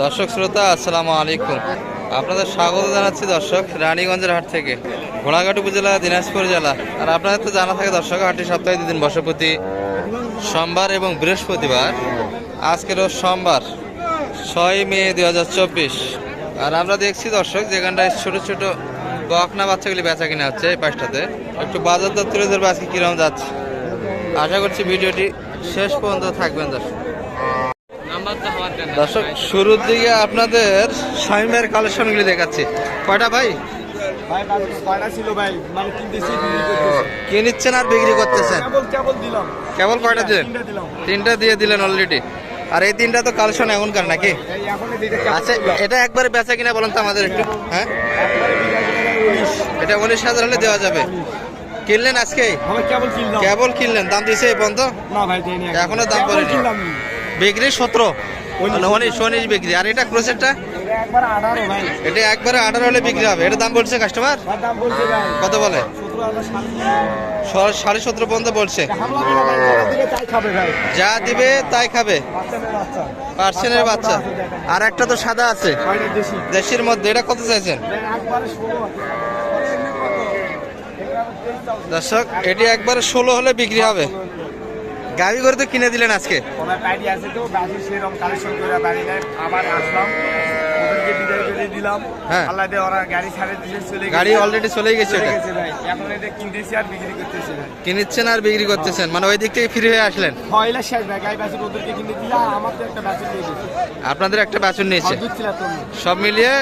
দর্শক শ্রোতা, আসসালামু আলাইকুম। আপনাদের স্বাগত জানাচ্ছি দর্শক রানীগঞ্জের হাট থেকে, ঘোড়াঘাট উপজেলা, দিনাজপুর জেলা। আর আপনাদের তো জানা থাকে দর্শক, হাটটি সপ্তাহে দুদিন, বসপতি, সোমবার এবং বৃহস্পতিবার। আজকেরও সোমবার, ছয় মে দুই হাজার চব্বিশ। আর আমরা দেখছি দর্শক, যেখানটায় ছোট ছোট বকনা বাচ্চাগুলি বেচা কিনা হচ্ছে এই পাশটাতে। একটু বাজার দর তুলে ধরবো আজকে কীরকম যাচ্ছে। আশা করছি ভিডিওটি শেষ পর্যন্ত থাকবেন দর্শক। দর্শক শুরুর দিকে আপনাদের শাইমের কালেকশনগুলি দেখাচ্ছি। কয়টা ভাই? মানে কি নিচ্ছেন আর বিক্রি করতেছেন? কেবল কয়টা দিলেন? তিনটা দিয়ে দিলেন অলরেডি আর এই তিনটা তো কালেকশন এখনকার নাকি? আচ্ছা এটা একবারে বেচা কিনা বলেন তো আমাদের একটু হ্যাঁ। এটা উনিশ হাজার হলে দেওয়া যাবে। কিনলেন আজকে? কেবল কিনলেন। দাম দিছে এই পর্যন্ত? এখনও। দাম। কিনলাম। বিক্রি সতেরো। উনিশ উনিশ বিক্রি। আর এটা এটা একবার আঠারো হলে বিক্রি হবে। এটা দাম বলছে কাস্টমার ভাই। কত বলে? সাড়ে সতেরো পর্যন্ত বলছে। যা দিবে তাই খাবে। পার্সেনের বাচ্চা। আর একটা তো সাদা আছে। দেশের মধ্যে। এটা কত চাইছেন? দর্শক এটি একবারে ষোলো হলে বিক্রি হবে। গাড়ি করে তো কিনে দিলেন আজকে? আমার আছে তো গাড়ি সেরকম কালেকশন করে বাড়ি আবার আসলাম। ওদেরকে বিদায় করে দিলাম। হ্যাঁ। আল্লাহ দিয়ে ওরা গাড়ি ছাড়ে দিয়ে চলে গেছে। গাড়ি অলরেডি গেছে চলে গেছে ভাই। এখন এটা কিনতেছি আর বিক্রি করতেছি ভাই। কিনেছেন আর বিক্রি করতেছেন। মানে ওই দিক থেকে ফ্রি হয়ে আসলেন। হয়লা শেষ ভাই গাই বাছুর ওদেরকে কিনে দিলা আমার তো একটা বাছুর নিয়ে গেছে। আপনাদের একটা বাছুর নিয়েছে। সব মিলিয়ে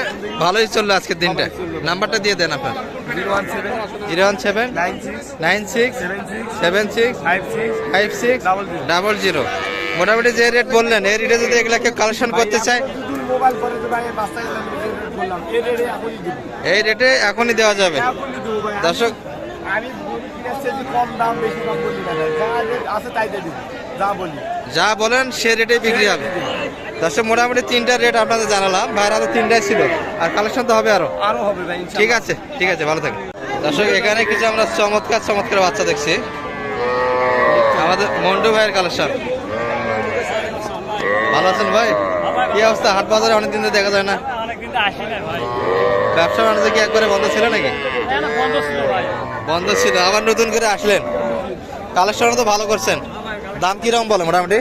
ভালোই চলল আজকের দিনটা। নাম্বারটা দিয়ে দেন আপনার। Zero one seven nine six seven six five six double zero. মোটামুটি যে রেট বললেন এই রেটে যদি এগুলা কেউ কালেকশন করতে চায় মোবাইল করে তো ভাই বাচ্চা বললাম এর রেটে এখনই দিব। এই রেটে এখনই দেওয়া যাবে। ভাই। দর্শক আমি কম দাম বেশি দাম বলি না যা আছে তাই দিব যা বলি। যা বলেন সে রেটে বিক্রি হবে। দর্শক মোটামুটি তিনটা রেট আপনাদের জানালাম। বাইরে আরও তিনটাই ছিল। আর কালেকশন তো হবে আরও। আরও হবে ভাই ঠিক আছে ঠিক আছে ভালো থাকবেন দর্শক এখানে কিছু আমরা চমৎকার চমৎকার বাচ্চা দেখছি। আমাদের মন্টু ভাইয়ের কালেকশন ভালো আছেন ভাই? কি অবস্থা? হাট বাজারে অনেকদিন ধরে দেখা যায় না। অনেকদিন আসি না ভাই। ব্যবসা বাণিজ্য কি একবারে বন্ধ ছিল নাকি? না, না, বন্ধ ছিল ভাই। বন্ধ ছিল আবার নতুন করে আসলেন। কালেকশন তো ভালো করছেন। দাম কীরকম বলে মোটামুটি?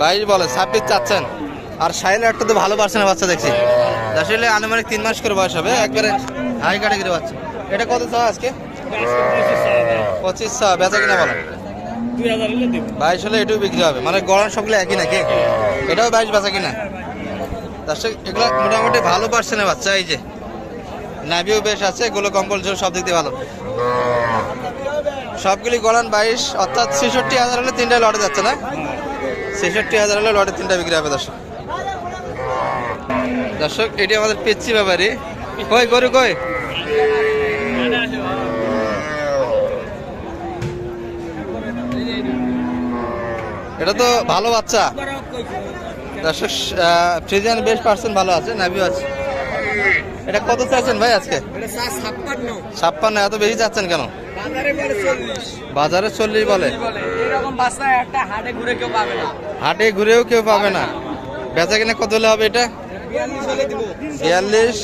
বাইশ বলে। ছাব্বিশ চাচ্ছেন। আর সাইলে একটা তো ভালো পার্সেন্টের বাচ্চা দেখছি। আসলে আনুমানিক তিন মাস করে বয়স হবে একবারে হাই ক্যাটাগরি বাচ্চা। এটা কত চাও আজকে? পঁচিশ চা বেচা কিনা বলো বাইশ হলে এটাও বিক্রি হবে। মানে গরম সবগুলো একই নাকি? এটাও বাইশ বেচা কিনা? দর্শক এগুলো মোটামুটি ভালো পার্সেন্টের বাচ্চা, এই যে। নাভিও বেশ আছে, এগুলো কম্পালসরি সব দিক ভালো। সবগুলি গলান বাইশ, অর্থাৎ ছেষট্টি হাজার হলে তিনটা লটে যাচ্ছে না? ছেষট্টি হাজার হলে লটে তিনটা বিক্রি হবে, দর্শক। দর্শক, এটি আমাদের পেচ্ছি ব্যাপারী। কই, গরু কই? এটা তো ভালো বাচ্চা। দর্শক ফ্রিজিয়ান বেশ পার্সেন্ট ভালো আছে নাভিও আছে। এটা কত চাইছেন ভাই আজকে? ছাপ্পান্ন। এত বেশি চাচ্ছেন কেন? বাজারে চল্লিশ। বলে। হাটে ঘুরেও কেউ পাবে না। বেচা কিনা কত হলে হবে এটা? বিয়াল্লিশ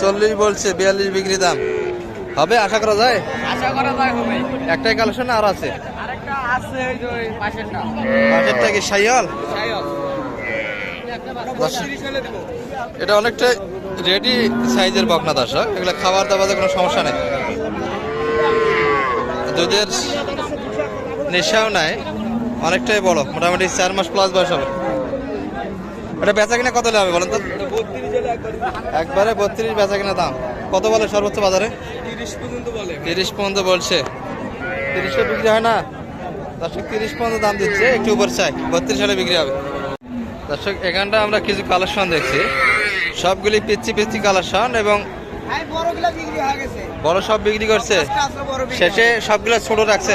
চল্লিশ বলছে বিয়াল্লিশ বিক্রি দাম। হবে আশা করা যায়? আশা করা যায় হবে। একটাই কালেকশন আর আছে। পাশেরটা কি সাইয়াল এটা অনেকটা রেডি সাইজের বকনা দর্শক এগুলো খাবার দাবারে কোনো সমস্যা নেই। দুধের নেশাও নাই অনেকটাই বড় মোটামুটি চার মাস প্লাস বয়স হবে। এটা বেচা কিনা কত হবে বলেন তো? একবারে বত্রিশ বেচা কিনা দাম। কত বলে সর্বোচ্চ বাজারে? তিরিশ পর্যন্ত বলে। তিরিশ পর্যন্ত বলছে। তিরিশে বিক্রি হয় না? দর্শক তিরিশ পর্যন্ত দাম দিচ্ছে একটু উপর চাই বত্রিশ হলে বিক্রি হবে। দর্শক এখানটা আমরা কিছু কালেকশন দেখছি। সবগুলি পিচ্ছি পিচ্ছি কালেকশন এবং বড় সব বিক্রি করছে। শেষে সবগুলো ছোট রাখছে।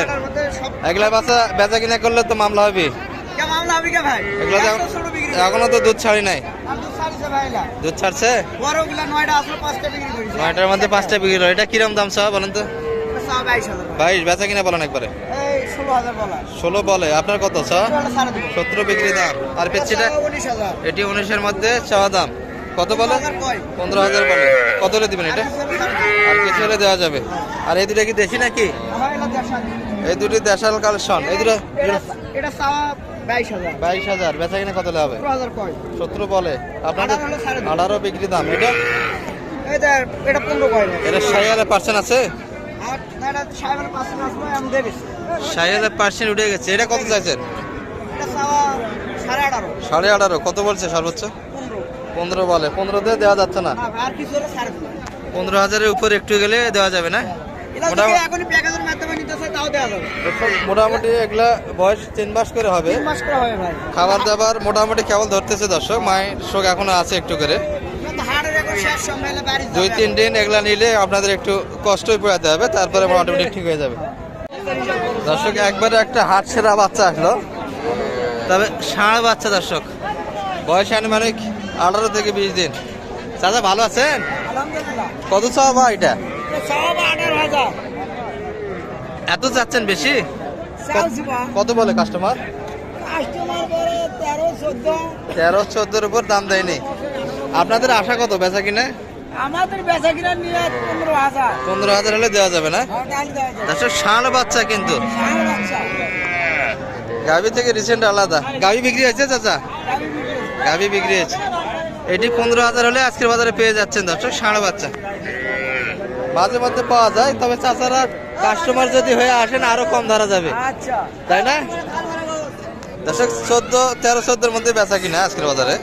এগুলা বাচ্চা বেচা কিনা করলে তো মামলা হবে। এখনও তো দুধ ছাড়ি নাই। দুধ ছাড়িছে নয়টার মধ্যে পাঁচটা বিক্রি এটা কিরম দাম সব বলেন তো? বাইশ বেচা কিনা বলেন একবারে। ষোলো বলা আপনার কত চা সাড়ে সতেরো বিক্রি দাম। আর পেচ্ছিটা? এটি উনিশের মধ্যে চাওয়া দাম। কত বলে? পনেরো হাজার বলে। কত হলে দিবেন এটা? আর কিছু হলে দেওয়া যাবে। আর এই দুটো কি দেশি নাকি? এই দুটি দেশাল কালেকশন। এই দুটো বাইশ হাজার। বেচা কিনা কত হবে? সতেরো বলে। আপনাদের আঠারো সাড়ে বিক্রি দাম। এটা? এটা পনেরো এটা হাজার পার্সেন্ট আছে? ষাট পার্সেন্ট উঠে গেছে। এটা কত চাইছেন? সাড়ে আঠারো। কত বলছে সর্বোচ্চ? পনেরো। বলে। পনেরো দিয়ে দেওয়া যাচ্ছে না? পনেরো হাজারের উপর একটু গেলে দেওয়া যাবে না? মোটামুটি এগুলা বয়স তিন মাস করে হবে। খাবার দাবার মোটামুটি কেবল ধরতেছে দর্শক। মায়ের শোক এখনও আছে একটু করে। দুই তিন দিন এগুলা নিলে আপনাদের একটু কষ্টই পড়াতে হবে তারপরে অটোমেটিক ঠিক হয়ে যাবে। দর্শক একবারে একটা হাট সেরা বাচ্চা আসলো। তবে ষাঁড় বাচ্চা দর্শক। বয়স আনুমানিক আঠারো থেকে বিশ দিন। চাচা ভালো আছেন? কত চাওয়া বা এটা? সব এত চাচ্ছেন বেশি? কত বলে কাস্টমার তেরো চোদ্দোর উপর দাম দেয়নি। আপনাদের আশা কত বেচা কিনে? আমাদের বেচা কিনা নিয়ে পনেরো হাজার। পনেরো হাজার হলে দেওয়া যাবে না? যায় দর্শক ষাঁড় বাচ্চা কিন্তু। গাভি থেকে রিসেন্ট আলাদা। গাভি বিক্রি হয়েছে চাচা? গাভী বিক্রি হয়েছে। গাভি বিক্রি হয়েছে। এটি পনেরো হাজার হলে আজকের বাজারে পেয়ে যাচ্ছেন দর্শক ষাঁড় বাচ্চা। মাঝে মধ্যে পাওয়া যায় তবে চাচারা কাস্টমার যদি হয়ে আসেন আরও কম ধরা যাবে। আচ্ছা। তাই না? দর্শক চোদ্দ তেরো চোদ্দোর মধ্যে বেচা কিনা আজকের বাজারে।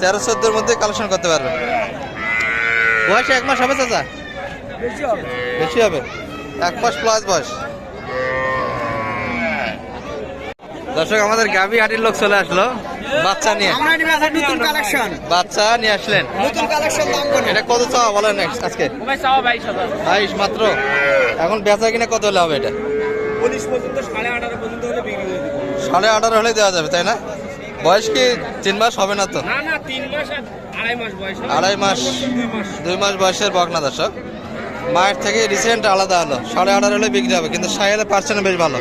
তেরো চোদ্দোর মধ্যে কালেকশন করতে পারবেন বয়স এক মাস হবে চাচা? বেশি হবে। এক মাস প্লাস বয়স। দর্শক আমাদের গাভি হাটির লোক চলে আসলো। বাচ্চা নিয়ে। আমরা নিয়ে আসা নতুন কালেকশন বাচ্চা নিয়ে আসলেন। নতুন কালেকশন দাম কোন? এটা কত চাওয়া বলেন আজকে? ভাই চাওয়া বাইশ হাজার। বাইশ মাত্র। এখন বেচা কিনা কত হলে হবে এটা? উনিশ পর্যন্ত সাড়ে আঠারো পর্যন্ত হলে বিক্রি করে দেবো। সাড়ে আঠারো হলে দেওয়া যাবে তাই না? বয়স কি তিন মাস হবে না তো? আড়াই মাস দুই মাস। বয়সের বকনা দর্শক। মায়ের থেকে রিসেন্ট আলাদা হলো সাড়ে আঠারো হলে বিক্রি হবে কিন্তু সাহেলে পার্সেন্ট বেশ ভালো।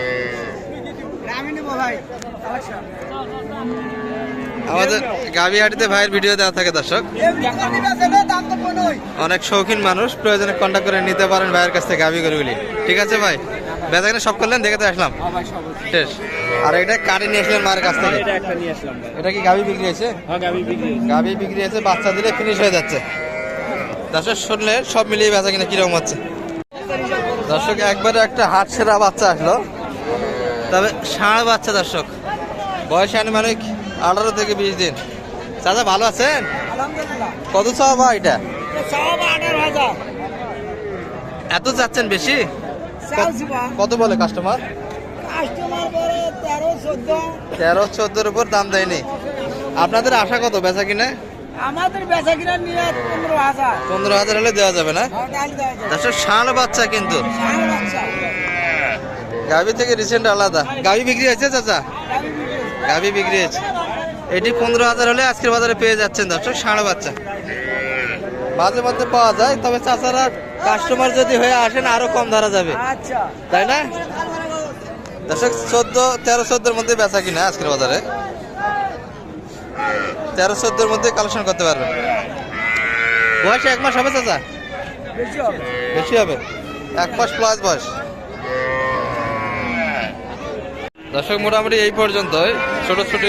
আমাদের গাভি হাটিতে ভাইয়ের ভিডিও দেওয়া থাকে দর্শক। অনেক শৌখিন মানুষ প্রয়োজনে কন্ট্যাক্ট করে নিতে পারেন ভাইয়ের কাছ থেকে গাভি গরুগুলি। ঠিক আছে ভাই? বেচাকেনা সব করলেন দেখে তো আসলাম। ভাই শেষ। আর এটা কাটে নিয়ে আসলেন মায়ের কাছ থেকে? এটা কি গাভি বিক্রি হয়েছে? হ্যাঁ গাভী বিক্রি হয়েছে। বাচ্চা দিলে ফিনিশ হয়ে যাচ্ছে। দর্শক শুনলে সব মিলিয়ে বেচা কিনা কীরকম হচ্ছে? দর্শক একবারে একটা হাট সেরা বাচ্চা আসলো। তবে ষাঁড় বাচ্চা দর্শক। বয়স আনুমানিক আঠারো থেকে বিশ দিন। চাচা ভালো আছেন? কত চাওয়া বা এটা? এত চাচ্ছেন বেশি? কত বলে কাস্টমার তেরো চোদ্দোর উপর দাম দেয়নি। আপনাদের আশা কত বেচা কিনে? আমাদের বেচা কিনা নিয়ে পনেরো হাজার। পনেরো হাজার হলে দেওয়া যাবে না? যায় দর্শক ষাঁড় বাচ্চা কিন্তু। গাভি থেকে রিসেন্ট আলাদা। গাভি বিক্রি হয়েছে চাচা? গাভী বিক্রি হয়েছে। এটি পনেরো হাজার হলে আজকের বাজারে পেয়ে যাচ্ছেন দর্শক ষাঁড় বাচ্চা। মাঝে মধ্যে পাওয়া যায় তবে চাচারা কাস্টমার যদি হয়ে আসেন আরও কম ধরা যাবে। আচ্ছা। তাই না? দর্শক চোদ্দ তেরো চোদ্দোর মধ্যে বেচা কিনা আজকের বাজারে। তেরো চোদ্দোর মধ্যে কালেকশন করতে পারবেন। বয়স এক মাস হবে চাচা? বেশি হবে। এক মাস প্লাস বয়স। দর্শক মোটামুটি এই পর্যন্তই। ছোট ছোট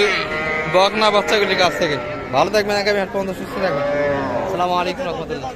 বকনা বাচ্চাগুলির কাছ থেকে। ভালো থাকবেন আগামী হাট পর্যন্ত সুস্থ থাকবেন। আসসালামু আলাইকুম রহমতুল্লাহ।